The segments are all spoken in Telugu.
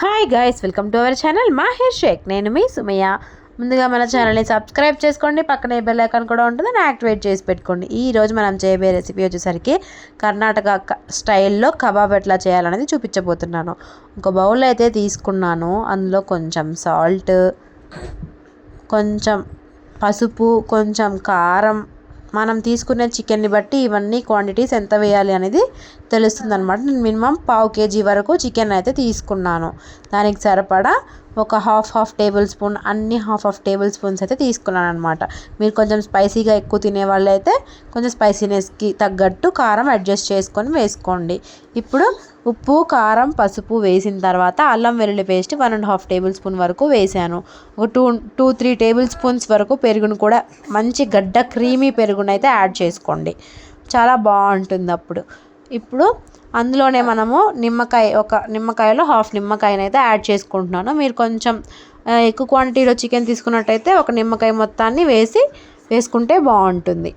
Hi guys welcome to our channel Mahir Shaikh నేను మీ సుమయ్య. ముందుగా మన ఛానల్ని సబ్స్క్రైబ్ చేసుకోండి పక్కనే బెల్ ఐకాన్ కూడా ఉంటుంది యాక్టివేట్ చేసి పెట్టుకోండి. ఈ రోజు మనం చేయబోయే రెసిపీ వచ్చేసరికి కర్ణాటక స్టైల్లో కబాబ్ ఎట్లా చేయాలనేది చూపించబోతున్నాను. ఒక బౌల్ అయితే తీసుకున్నాను అందులో కొంచెం సాల్ట్ కొంచెం పసుపు కొంచెం కారం మనం తీసుకునే చికెన్ని బట్టి ఇవన్నీ క్వాంటిటీస్ ఎంత వేయాలి అనేది తెలుస్తుంది అనమాట నేను మినిమం పావు కేజీ వరకు చికెన్ అయితే తీసుకున్నాను. దానికి సరిపడా ఒక హాఫ్ హాఫ్ టేబుల్ స్పూన్ అన్ని హాఫ్ హాఫ్ టేబుల్ స్పూన్స్ అయితే తీసుకున్నాను అనమాట మీరు కొంచెం స్పైసీగా ఎక్కువ తినే వాళ్ళు అయితే కొంచెం స్పైసీనెస్కి తగ్గట్టు కారం అడ్జస్ట్ చేసుకొని వేసుకోండి. ఇప్పుడు ఉప్పు కారం పసుపు వేసిన తర్వాత అల్లం వెల్లుల్లి paste one and half tablespoon వరకు వేసాను. ఒక two two three tablespoons వరకు పెరుగును కూడా మంచి గడ్డ క్రీమీ పెరుగును అయితే యాడ్ చేసుకోండి. చాలా బాగుంటుంది అప్పుడు. ఇప్పుడు అందులోనే మనము నిమ్మకాయ ఒక నిమ్మకాయలో హాఫ్ నిమ్మకాయనైతే యాడ్ చేసుకుంటున్నాను. మీరు కొంచెం ఎక్కువ క్వాంటిటీలో చికెన్ తీసుకున్నట్టయితే ఒక నిమ్మకాయ మొత్తాన్ని వేసి వేసుకుంటే బాగుంటుంది.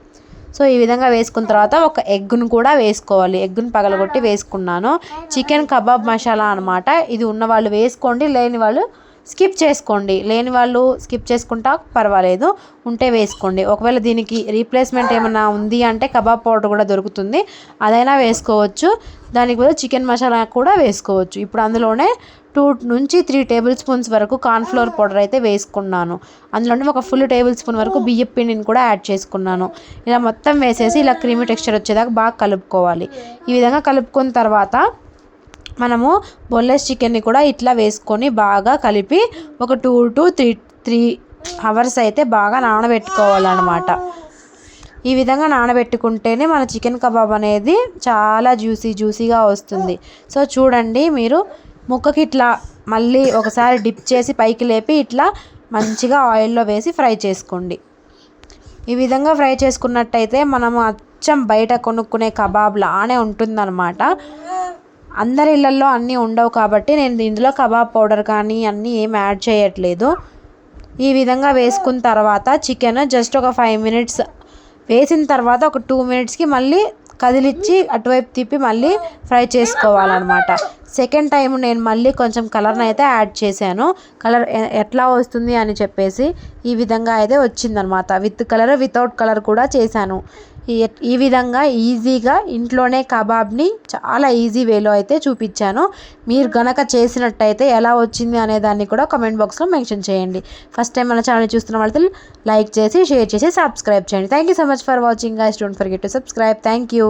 సో ఈ విధంగా వేసుకున్న తర్వాత ఒక ఎగ్ను కూడా వేసుకోవాలి. ఎగ్గును పగలగొట్టి వేసుకున్నాను. చికెన్ కబాబ్ మసాలా అనమాట ఇది ఉన్న వాళ్ళు వేసుకోండి లేని వాళ్ళు స్కిప్ చేసుకోండి. లేని వాళ్ళు స్కిప్ చేసుకుంటా పర్వాలేదు ఉంటే వేసుకోండి. ఒకవేళ దీనికి రీప్లేస్మెంట్ ఏమైనా ఉంది అంటే కబాబ్ పౌడర్ కూడా దొరుకుతుంది. అదైనా వేసుకోవచ్చు. దానికి బదులు చికెన్ మసాలా కూడా వేసుకోవచ్చు. ఇప్పుడు అందులోనే టూ నుంచి త్రీ టేబుల్ స్పూన్స్ వరకు కార్న్ఫ్లోర్ పౌడర్ అయితే వేసుకున్నాను. అందులోనే ఒక ఫుల్ టేబుల్ స్పూన్ వరకు బియ్యం పిండిని కూడా యాడ్ చేసుకున్నాను. ఇలా మొత్తం వేసేసి ఇలా క్రీమీ టెక్స్చర్ వచ్చేదాకా బాగా కలుపుకోవాలి. ఈ విధంగా కలుపుకున్న తర్వాత మనము బొల్లెస్ చికెన్ని కూడా ఇట్లా వేసుకొని బాగా కలిపి ఒక two to three three hours అయితే బాగా నానబెట్టుకోవాలన్నమాట. ఈ విధంగా నానబెట్టుకుంటేనే మన చికెన్ కబాబ్ అనేది చాలా జ్యూసీ జ్యూసీగా వస్తుంది. సో చూడండి మీరు ముక్కకి ఇట్లా మళ్ళీ ఒకసారి డిప్ చేసి పైకి లేపి ఇట్లా మంచిగా ఆయిల్లో వేసి ఫ్రై చేసుకోండి. ఈ విధంగా ఫ్రై చేసుకున్నట్టయితే మనము అచ్చం బయట కొనుక్కునే కబాబ్ లానే ఉంటుందన్నమాట. అందరి ఇళ్ళల్లో అన్నీ ఉండవు కాబట్టి నేను ఇందులో కబాబ్ పౌడర్ కానీ అన్నీ ఏం యాడ్ చేయట్లేదు. ఈ విధంగా వేసుకున్న తర్వాత చికెన్ జస్ట్ ఒక ఫైవ్ మినిట్స్ వేసిన తర్వాత ఒక టూ మినిట్స్కి మళ్ళీ కదిలిచ్చి అటువైపు తిప్పి మళ్ళీ ఫ్రై చేసుకోవాలన్నమాట. సెకండ్ టైం నేను మళ్ళీ కొంచెం కలర్ని అయితే యాడ్ చేశాను. కలర్ ఎట్లా వస్తుంది అని చెప్పేసి ఈ విధంగా అయితే వచ్చిందనమాట విత్ కలర్ వితౌట్ కలర్ కూడా చేశాను. ఈ విధంగా ఈజీగా ఇంట్లోనే కబాబ్ని చాలా ఈజీ వేలో అయితే చూపించాను. మీరు గనక చేసినట్టయితే ఎలా వచ్చింది అనే దాన్ని కూడా కమెంట్ బాక్స్లో మెన్షన్ చేయండి. ఫస్ట్ టైం మన ఛానల్ చూస్తున్న వాళ్ళతో లైక్ చేసి షేర్ చేసి సబ్స్క్రైబ్ చేయండి. Thank you so much for watching guys don't forget to subscribe thank you